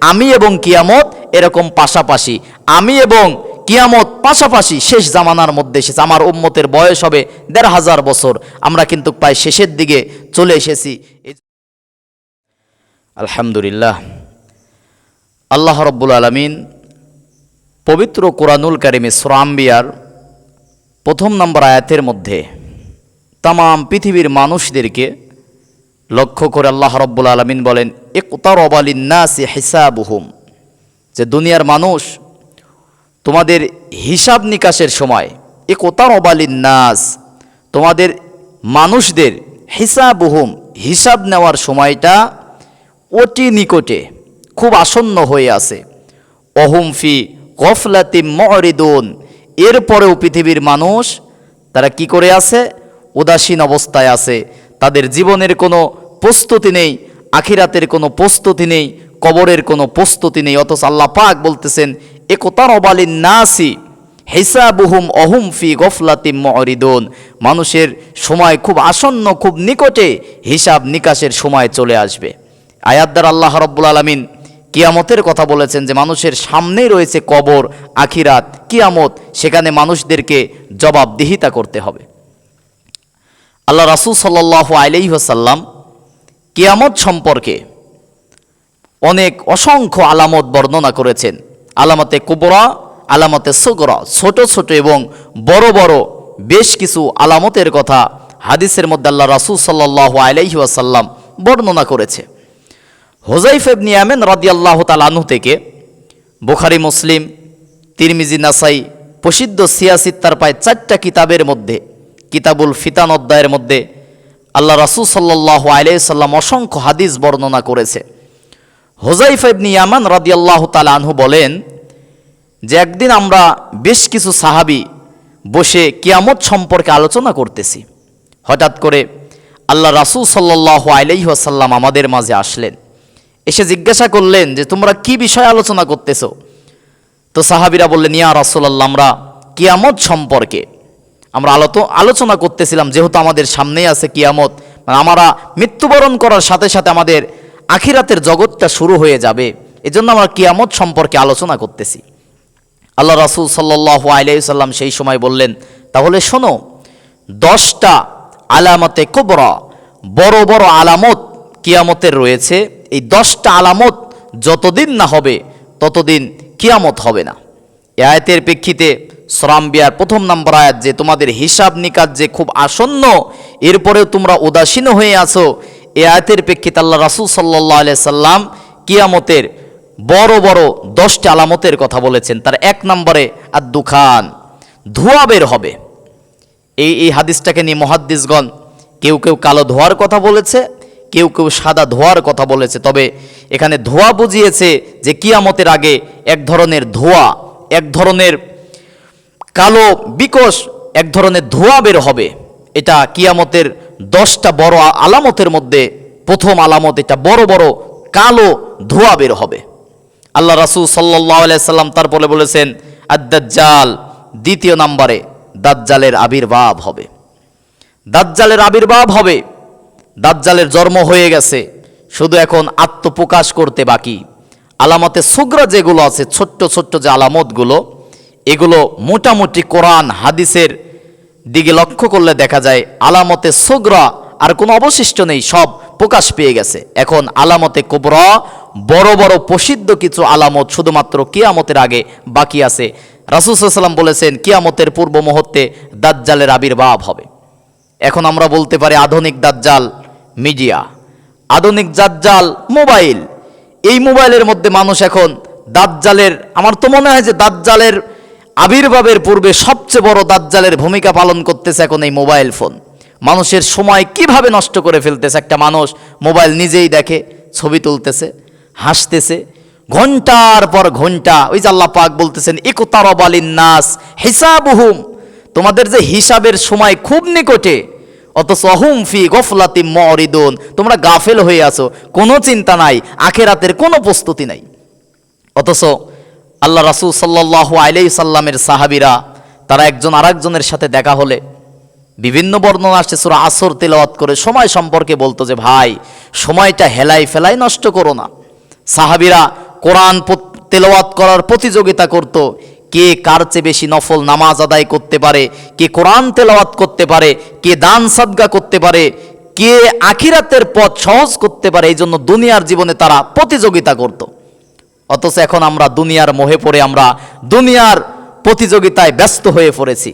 আমি এবং কিয়ামত এরকম পাশাপাশি। আমি এবং কিয়ামত পাশাপাশি শেষ জামানার মধ্যে এসেছে। আমার উম্মতের বয়স হবে দেড় হাজার বছর। আমরা কিন্তু প্রায় শেষের দিকে চলে এসেছি। আলহামদুলিল্লাহ। আল্লাহ রব্বুল আলমিন পবিত্র কোরআনুল কারিমে সোরাম্বিয়ার প্রথম নম্বর আয়াতের মধ্যে তাম পৃথিবীর মানুষদেরকে লক্ষ্য করে আল্লাহ রব্বুল আলমিন বলেন একতার অবালিন্নাসি হিসাবুহুম। যে দুনিয়ার মানুষ তোমাদের হিসাব নিকাশের সময় একতার অবালিন্নাস তোমাদের মানুষদের হিসাবুহুম, হিসাব নেওয়ার সময়টা অতি নিকটে, খুব আসন্ন হয়ে আছে। অহুমফি গফলাতি মরিদুন। এরপরেও পৃথিবীর মানুষ তারা কি করে আছে? উদাসীন অবস্থায় আছে। তাদের জীবনের কোনো প্রস্তুতি নেই, আখিরাতের কোনো প্রস্তুতি নেই, কবরের কোনো প্রস্তুতি নেই। অথচ আল্লাহ পাক বলতেছেন একতার অবালিন নাসি, হেসাবুহুম অহুম ফি গফলাতিম মরিদুন মানুষের সময় খুব আসন্ন, খুব নিকটে হিসাব নিকাশের সময় চলে আসবে। আয়াত দ্বারা আল্লাহ রব্বুল আলমিন কিয়ামতের কথা বলেছেন যে, মানুষের সামনেই রয়েছে কবর, আখিরাত, কিয়ামত, সেখানে মানুষদেরকে জবাবদিহিতা করতে হবে। আল্লাহ রাসুল সাল্লাহ আলাইসাল্লাম কিয়ামত সম্পর্কে অনেক অসংখ্য আলামত বর্ণনা করেছেন। আলামতে কুবরা, আলামতে সুগরা, ছোট ছোট এবং বড় বড় বেশ কিছু আলামতের কথা হাদিসের মধ্যে আল্লাহ রাসুল সাল্লাহ আলাইহি ওয়াসাল্লাম বর্ণনা করেছে। হোজাইফ ইবনে ইয়ামেন রাদিয়াল্লাহু তাআলা আনহু থেকে বুখারী, মুসলিম, তিরমিজি, নাসাই প্রসিদ্ধ সিয়াসিত্তার প্রায় চারটা কিতাবের মধ্যে, কিতাবুল ফিতান অধ্যায়ের মধ্যে আল্লাহ রাসূল সাল্লাল্লাহু আলাইহি সাল্লাম অসংখ্য হাদিস বর্ণনা করেছে। হোজাইফ ইবনে ইয়ামান রাদিয়াল্লাহু তাআলা আনহু বলেন যে একদিন আমরা বেশ কিছু সাহাবি বসে কিয়ামত সম্পর্কে আলোচনা করতেছি। হঠাৎ করে আল্লাহ রাসূল সাল্লাল্লাহু আলাইহি ওয়াসাল্লাম আমাদের মাঝে আসলেন। এসে জিজ্ঞাসা করলেন যে, তোমরা কি বিষয়ে আলোচনা করতেছো? তো সাহাবিরা বললেন, ইয়া রাসূলুল্লাহ, আমরা কিয়ামত সম্পর্কে আমরা আলোত আলোচনা করতেছিলাম, যেহেতু আমাদের সামনেই আছে কিয়ামত মানে আমরা মৃত্যুবরণ করার সাথে সাথে আমাদের আখিরাতের জগৎটা শুরু হয়ে যাবে। এজন্য আমরা কিয়ামত সম্পর্কে আলোচনা করতেছি। আল্লাহ রাসূল সাল্লাহ আলাইসাল্লাম সেই সময় বললেন, তাহলে শোনো, দশটা আলামতে কোবরা, বড় বড় আলামত কিয়ামতের রয়েছে। এই দশটা আলামত যতদিন না হবে, ততদিন কিয়ামত হবে না। এ আয়াতের প্রেক্ষিতে সরাম্বিয়ার প্রথম নম্বর আয়াত যে, তোমাদের হিসাব নিকাজ যে খুব আসন্ন, এরপরেও তোমরা উদাসীন হয়ে আছো। এ আয়াতের প্রেক্ষিতে আল্লাহ রাসূল সাল্লাহ সাল্লাম কিয়ামতের বড় বড় দশটি আলামতের কথা বলেছেন। তার এক নম্বরে আর দুখান ধোঁয়া বের হবে। এই এই হাদিসটাকে নিয়ে মহাদ্দিসগণ কেউ কেউ কালো ধোয়ার কথা বলেছে, কেউ কেউ সাদা ধোয়ার কথা বলেছে। তবে এখানে ধোয়া বুঝিয়েছে যে, কিয়ামতের আগে এক ধরনের ধোয়া, এক ধরনের কালো বিকশ এক ধরনের ধোঁয়া বের হবে। এটা কিয়ামতের দশটা বড় আলামতের মধ্যে প্রথম আলামত, এটা বড় বড় কালো ধোঁয়া বের হবে। আল্লাহ রাসুল সাল্লাহ সাল্লাম তারপরে বলেছেন আদাজ্জাল দ্বিতীয় নম্বরে দাজ্জালের আবির্ভাব হবে। দাজ্জালের আবির্ভাব হবে, দাজ্জালের জন্ম হয়ে গেছে, শুধু এখন আত্মপ্রকাশ করতে বাকি। আলামতে সুগ্রা যেগুলো আছে, ছোট্ট ছোট্ট যে আলামতগুলো এগুলো মোটামুটি কোরআন, হাদিসের দিকে লক্ষ্য করলে দেখা যায় আলামতে সুগ্রা আর কোনো অবশিষ্ট নেই, সব প্রকাশ পেয়ে গেছে। এখন আলামতে কুবরা, বড় বড় প্রসিদ্ধ কিছু আলামত শুধুমাত্র কিয়ামতের আগে বাকি আছে। রাসুসাল্লাম বলেছেন, কিয়ামতের পূর্ব মুহূর্তে দাজ্জালের আবির্ভাব হবে। এখন আমরা বলতে পারি আধুনিক দাজ্জাল মিডিয়া, আধুনিক দাজ্জাল মোবাইল। এই মোবাইলের মধ্যে মানুষ এখন দাজ্জালের, আমার তো মনে হয় যে দাজ্জালের আবির্ভাবের পূর্বে সবচেয়ে বড় দাজ্জালের ভূমিকা পালন করতেছে এখন এই মোবাইল ফোন। মানুষের সময় কীভাবে নষ্ট করে ফেলতেছে একটা মানুষ, মোবাইল নিজেই দেখে, ছবি তুলতেছে, হাসতেছে, ঘণ্টার পর ঘণ্টা, ওই যে আল্লাহ পাক বলতেছেন ইকতারবালিন নাস হিসাবুহুম। তোমাদের যে হিসাবের সময় খুব নিকটে, অথচ ফি গফলাতি মরিদুন, তোমরা গাফেল হয়ে আছো, কোনো চিন্তা নাই, আখেরাতের কোনো প্রস্তুতি নাই। অথচ আল্লাহ রাসুল সাল্লাহ আলাই সাল্লামের সাহাবিরা, তারা একজন আরেকজনের সাথে দেখা হলে বিভিন্ন বর্ণনা আসছে, সুরা আসর তেলাওয়াত করে সময় সম্পর্কে বলতো যে, ভাই, সময়টা হেলাই ফেলাই নষ্ট করো না। সাহাবিরা কোরআন তেলাওয়াত করার প্রতিযোগিতা করত, কে কার চেয়ে বেশি নফল নামাজ আদায় করতে পারে, কে কোরআন তেলাওয়াত করতে পারে, কে দান সাদগা করতে পারে, কে আখিরাতের পথ সহজ করতে পারে, এই জন্য দুনিয়ার জীবনে তারা প্রতিযোগিতা করত। অথচ এখন আমরা দুনিয়ার মোহে পড়ে আমরা দুনিয়ার প্রতিযোগিতায় ব্যস্ত হয়ে পড়েছি।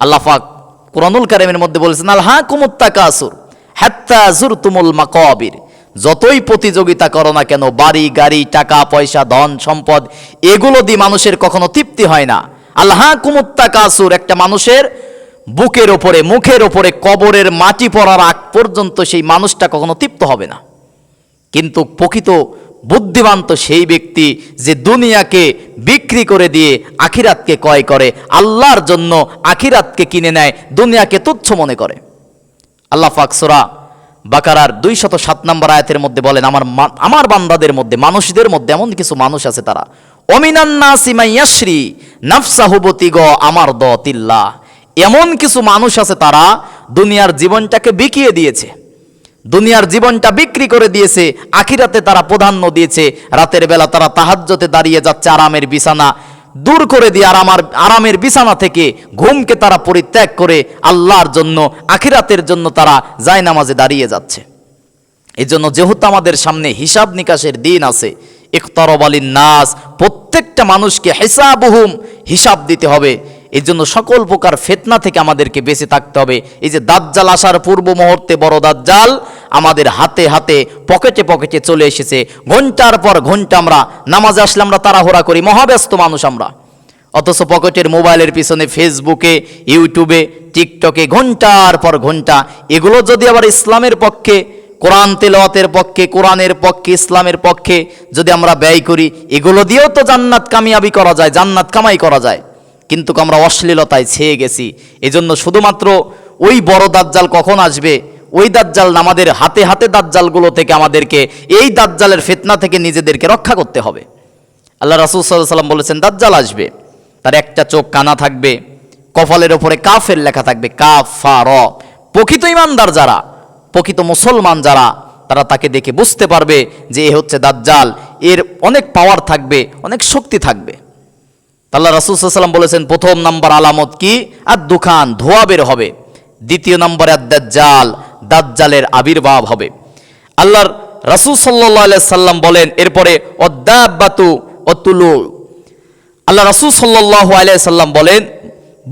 আল্লাহাক কোরআনুল কারিমের মধ্যে বলেছেন, আল হা কুমুত্তাকা আসুর হ্যাত্তা জুর তুমুল মাকবির। যতই প্রতিযোগিতা করো না কেন, বাড়ি, গাড়ি, টাকা, পয়সা, ধন, সম্পদ, এগুলো দিয়ে মানুষের কখনো তৃপ্তি হয় না। আল্লাহ কুমুত্তাকা কাসুর একটা মানুষের বুকের ওপরে, মুখের ওপরে, কবরের মাটি পড়ার আগ পর্যন্ত সেই মানুষটা কখনো তৃপ্ত হবে না। কিন্তু প্রকৃত বুদ্ধিমান তো সেই ব্যক্তি যে দুনিয়াকে বিক্রি করে দিয়ে আখিরাতকে ক্রয় করে, আল্লাহর জন্য আখিরাতকে কিনে নেয়, দুনিয়াকে তুচ্ছ মনে করে। আল্লাহ ফাকসুরা বাকারার দুই শত সাত নম্বর আয়াতের মধ্যে বলেন, আমার আমার বান্দাদের মধ্যে, মানুষদের মধ্যে এমন কিছু মানুষ আছে তারা অমিনান্না সিমাইয়াশ্রী নাফসাহুবতি গ আমার দ তিল্লা এমন কিছু মানুষ আছে তারা দুনিয়ার জীবনটাকে বিকিয়ে দিয়েছে। দুনিয়ার জীবনটা বিক্রি করে দিয়েছে, আখিরাতে তারা প্রাধান্য দিয়েছে, রাতের বেলা তারা তাহাজ্জতে দাঁড়িয়ে যাচ্ছে আরামের বিছানা। দূর করে দিয়ে আর আমার আরামের বিছানা থেকে ঘুমকে তারা পরিত্যাগ করে আল্লাহর জন্য, আখিরাতের জন্য তারা জায়নামাজে দাঁড়িয়ে যাচ্ছে। এই জন্য যেহেতু আমাদের সামনে হিসাব নিকাশের দিন আছে ইকতরবালিন নাস প্রত্যেকটা মানুষকে হিসাবহুম হিসাব দিতে হবে। এই জন্য সকল প্রকার ফেতনা থেকে আমাদেরকে বেঁচে থাকতে হবে। এই যে দাজ্জাল আসার পূর্ব মুহূর্তে বড় দাজ্জাল আমাদের হাতে হাতে পকেটে পকেটে চলে এসেছে। ঘণ্টার পর ঘণ্টা আমরা নামাজে আসলে আমরা তাড়াহুড়া করি, মহাব্যস্ত মানুষ আমরা। অথচ পকেটের মোবাইলের পিছনে ফেসবুকে, ইউটিউবে, টিকটকে ঘণ্টার পর ঘণ্টা এগুলো যদি আবার ইসলামের পক্ষে, কোরআন তেলাওয়াতের পক্ষে, কোরআনের পক্ষে, ইসলামের পক্ষে যদি আমরা ব্যয় করি, এগুলো দিয়েও তো জান্নাত কামিয়াবি করা যায়, জান্নাত কামাই করা যায়। কিন্তু আমরা অশ্লীলতায় ছেয়ে গেছি। এজন্য শুধুমাত্র ওই বড় দাজ্জাল কখন আসবে? ওই দাজ্জাল আমাদের হাতে হাতে দাজ্জালগুলো থেকে আমাদেরকে, এই দাজ্জালের ফেতনা থেকে নিজেদেরকে রক্ষা করতে হবে। আল্লাহ রাসুল সাল্লাহ সাল্লাম বলেছেন, দাজ্জাল আসবে, তার একটা চোখ কানা থাকবে, কপালের ওপরে কাফের লেখা থাকবে কাফ ফা র প্রকৃত ইমানদার যারা, প্রকৃত মুসলমান যারা, তারা তাকে দেখে বুঝতে পারবে যে এ হচ্ছে দাজ্জাল। এর অনেক পাওয়ার থাকবে, অনেক শক্তি থাকবে। আল্লাহ রাসুল সাল্লাম বলেছেন, প্রথম নাম্বার আলামত কি? আর দুখান ধোয়া বের হবে। দ্বিতীয় নম্বরে আর দাজ্জাল দাজ্জালের আবির্ভাব হবে। আল্লাহর রাসুল সাল্লাহ সাল্লাম বলেন, এরপরে অদ্দাবাতু অতুলু আল্লাহ রাসুল সাল্লাহ সাল্লাম বলেন,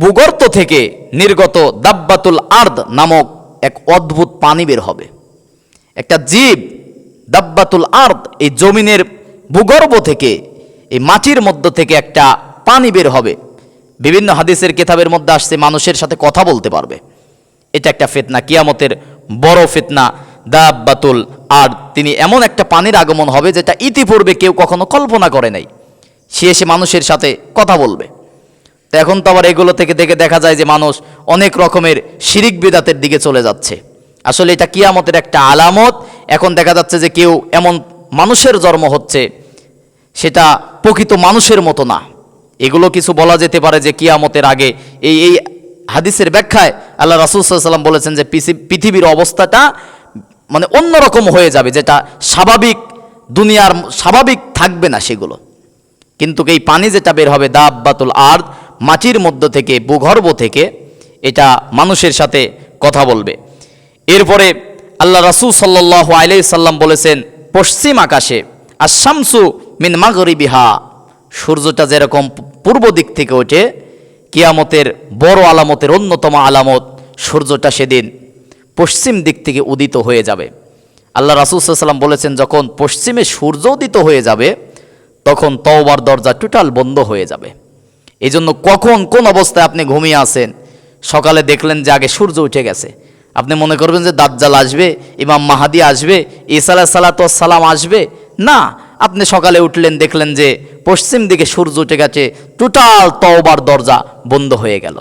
ভূগর্ত থেকে নির্গত দাব্বাতুল আর্দ নামক এক অদ্ভুত পানি বের হবে। একটা জীব দাব্বাতুল আর্দ, এই জমিনের ভূগর্ভ থেকে, এই মাটির মধ্য থেকে একটা পানি বের হবে। বিভিন্ন হাদিসের কেতাবের মধ্যে আসছে, মানুষের সাথে কথা বলতে পারবে। এটা একটা ফিতনা, কিয়ামতের বড় ফিতনা। দাব্বাতুল আর তিনি এমন একটা পানির আগমন হবে যেটা ইতিপূর্বে কেউ কখনো কল্পনা করে নাই। সে এসে মানুষের সাথে কথা বলবে। তো এখন তো আবার এগুলো থেকে দেখে দেখা যায় যে মানুষ অনেক রকমের শিরিক বিদাতের দিকে চলে যাচ্ছে। আসলে এটা কিয়ামতের একটা আলামত। এখন দেখা যাচ্ছে যে কেউ এমন মানুষের জন্ম হচ্ছে, সেটা প্রকৃত মানুষের মতো না। এগুলো কিছু বলা যেতে পারে যে কিয়ামতের আগে। এই এই হাদিসের ব্যাখ্যায় আল্লাহ রাসুল সাল্লাম বলেছেন যে পৃথিবীর অবস্থাটা মানে অন্যরকম হয়ে যাবে, যেটা স্বাভাবিক দুনিয়ার স্বাভাবিক থাকবে না সেগুলো। কিন্তু এই পানি যেটা বের হবে দাব্বাতুল আর্দ, মাটির মধ্য থেকে, ভূগর্ভ থেকে, এটা মানুষের সাথে কথা বলবে। এরপরে আল্লাহ রাসুল সাল্লাহ আলাই সাল্লাম বলেছেন, পশ্চিম আকাশে আর শামসু মিন মাগরিবিহা সূর্যটা যেরকম পূর্ব দিক থেকে ওঠে, কিয়ামতের বড় আলামতের অন্যতম আলামত সূর্যটা সেদিন পশ্চিম দিক থেকে উদিত হয়ে যাবে। আল্লাহ রাসুল সাল্লাম বলেছেন, যখন পশ্চিমে সূর্য উদিত হয়ে যাবে, তখন তওবার দরজা টোটাল বন্ধ হয়ে যাবে। এই জন্য কখন কোন অবস্থায় আপনি ঘুমিয়ে আসেন সকালে দেখলেন যে আগে সূর্য উঠে গেছে। আপনি মনে করবেন যে দাজ্জাল আসবে, ইমাম মাহাদি আসবে ইসালা সালাতাম আসবে। না, আপনি সকালে উঠলেন, দেখলেন যে পশ্চিম দিকে সূর্য উঠে গেছে টোটাল তওবার দরজা বন্ধ হয়ে গেল।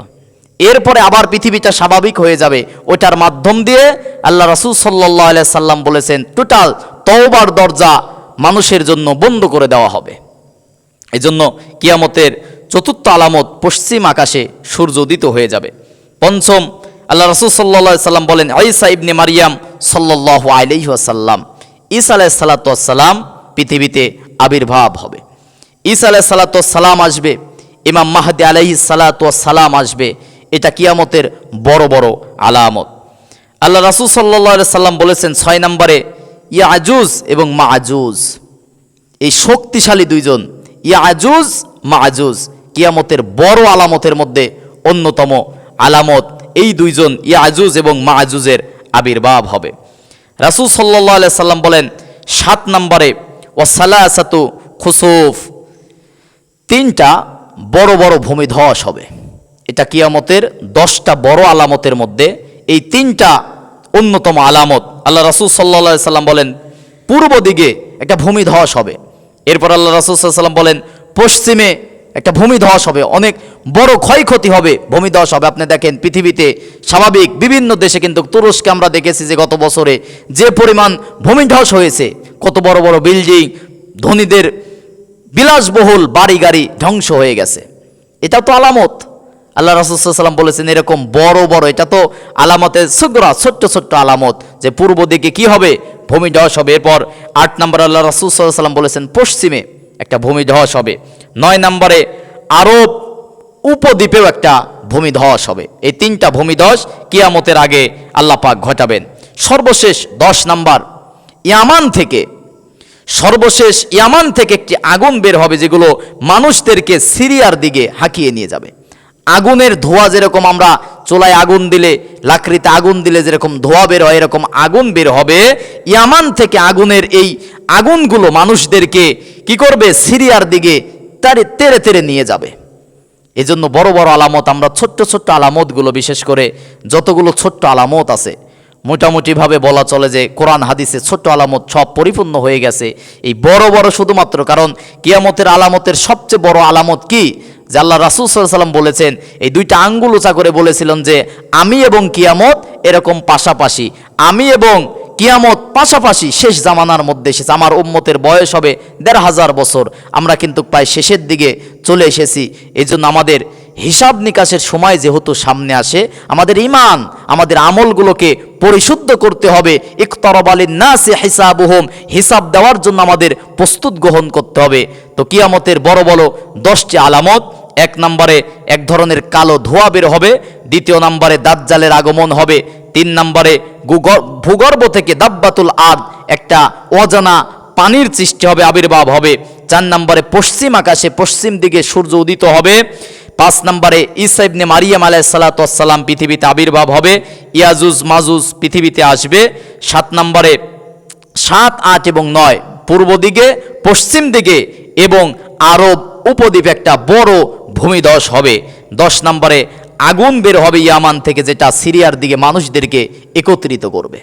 এরপরে আবার পৃথিবীটা স্বাভাবিক হয়ে যাবে ওটার মাধ্যম দিয়ে আল্লাহ রাসুল সাল্লাহ আলিয়া সাল্লাম বলেছেন টোটাল তওবার দরজা মানুষের জন্য বন্ধ করে দেওয়া হবে। এই জন্য কিয়ামতের চতুর্থ আলামত পশ্চিম আকাশে সূর্য উদিত হয়ে যাবে। পঞ্চম, আল্লাহ রসুল সাল্লা সাল্লাম বলেন আইসা ইবনে মারিয়াম সাল্লাহ আলাইহাসাল্লাম ঈসা আলাহ সাল্লাতাম পৃথিবীতে আবির্ভাব হবে। ঈসা আলাহ সালাত সালাম আসবে, ইমাম মাহাদি আলাইহি সালাত সালাম আসবে। এটা কিয়ামতের বড় বড় আলামত। আল্লাহ রাসুল সাল্লাহ সাল্লাম বলেছেন ছয় নম্বরে ইয়া আজুজ এবং মা আজুজ এই শক্তিশালী দুইজন ইয়া আজুজ মা আজুজ কিয়ামতের বড় আলামতের মধ্যে অন্যতম আলামত এই দুইজন ইয়া আজুজ এবং মা আজুজের আবির্ভাব হবে। রাসুল সাল্লাহ সাল্লাম বলেন, সাত নম্বরে ও সালাসাতু খুসুফ। তিনটা বড় বড় ভূমিধস হবে। এটা কিয়ামতের দশটা বড় আলামতের মধ্যে এই তিনটা অন্যতম আলামত। আল্লাহ রাসুল সাল্লা সাল্লাম বলেন, পূর্ব দিকে একটা ভূমিধস হবে। এরপর আল্লাহ রাসুল সাল্লাম বলেন, পশ্চিমে একটা ভূমিধস হবে। অনেক বড় ক্ষয়ক্ষতি হবে ভূমিধস হবে। আপনি দেখেন পৃথিবীতে স্বাভাবিক বিভিন্ন দেশে কিন্তু তুরস্কে আমরা দেখেছি যে গত বছরে যে পরিমাণ ভূমিধস হয়েছে, কত বড় বড় বিল্ডিং, ধনীদের বিলাসবহুল বাড়ি গাড়ি ধ্বংস হয়ে গেছে। এটা তো আলামত। আল্লাহ রাসুসাল্লাম বলেছেন, এরকম বড় বড়, এটা তো আলামতের সুগরা, ছোট্ট ছোট্ট আলামত যে পূর্ব দিকে কি হবে? ভূমি ধস হবে। এরপর আট নম্বর আল্লাহ রাসুসাল্লাম বলেছেন, পশ্চিমে একটা ভূমি ধস হবে। নয় নম্বরে, আরব উপদ্বীপেও একটা ভূমিধস হবে। এই তিনটা ভূমিধস কিয়ামতের আগে আল্লাহ পাক ঘটাবেন। সর্বশেষ দশ নাম্বার, ইয়ামান থেকে সর্বশেষ ইয়ামান থেকে একটি আগুন বের হবে যেগুলো মানুষদেরকে সিরিয়ার দিকে হাঁকিয়ে নিয়ে যাবে। আগুনের ধোঁয়া যেরকম আমরা চোলায় আগুন দিলে, লাকড়িতে আগুন দিলে যেরকম ধোঁয়া বের হয়, এরকম আগুন বের হবে। ইয়ামান থেকে আগুনের এই আগুনগুলো মানুষদেরকে কি করবে? সিরিয়ার দিকে তারে তেরে তেরে নিয়ে যাবে। এজন্য বড় বড় আলামত, আমরা ছোট্ট ছোট্ট আলামতগুলো বিশেষ করে যতগুলো ছোট্ট আলামত আছে মোটামুটিভাবে বলা চলে যে কোরআন, হাদিসে ছোট্ট আলামত সব পরিপূর্ণ হয়ে গেছে। এই বড় বড় শুধুমাত্র কারণ কিয়ামতের আলামতের সবচেয়ে বড় আলামত কি? যে আল্লাহ রাসুল সাল্লাম বলেছেন, এই দুইটা আঙ্গুল উঁচা করে বলেছিলেন যে, আমি এবং কিয়ামত এরকম পাশাপাশি, আমি এবং কিয়ামত পাশাপাশি শেষ জামানার মধ্যে এসেছে। আমার উম্মতের বয়স হবে দেড় হাজার বছর। আমরা কিন্তু প্রায় শেষের দিকে চলে এসেছি। এই জন্য আমাদের হিসাব নিকাশের সময় যেহেতু সামনে আসে, আমাদের ইমান আমাদের আমলগুলোকে পরিশুদ্ধ করতে হবে। ইকতরবালিন না সে হিসাবহম। হিসাব দেওয়ার জন্য আমাদের প্রস্তুত গ্রহণ করতে হবে। তো কিয়ামতের বড় বড় দশটি আলামত, এক নম্বরে এক ধরনের কালো ধোঁয়া বের হবে, দ্বিতীয় নম্বরে দাজ্জালের আগমন হবে, তিন নম্বরে ভূগর্ভ থেকে দাব্বাতুল আদ একটা অজানা পানির সৃষ্টি হবে, আবির্ভাব হবে, চার নম্বরে পশ্চিম আকাশে পশ্চিম দিকে সূর্য উদিত হবে। পাঁচ নম্বরে ইসাইবনে মারিয়াম আলাহ সালাতাম পৃথিবীতে আবির্ভাব হবে, ইয়াজুজ মাজুজ পৃথিবীতে আসবে। সাত নম্বরে সাত, আট এবং নয় পূর্ব দিকে, পশ্চিম দিকে এবং আরব উপদ্বীপ একটা বড় ভূমিধস হবে। দশ নম্বরে আগুন বের হবে ইয়ামান থেকে, যেটা সিরিয়ার দিকে মানুষদেরকে একত্রিত করবে।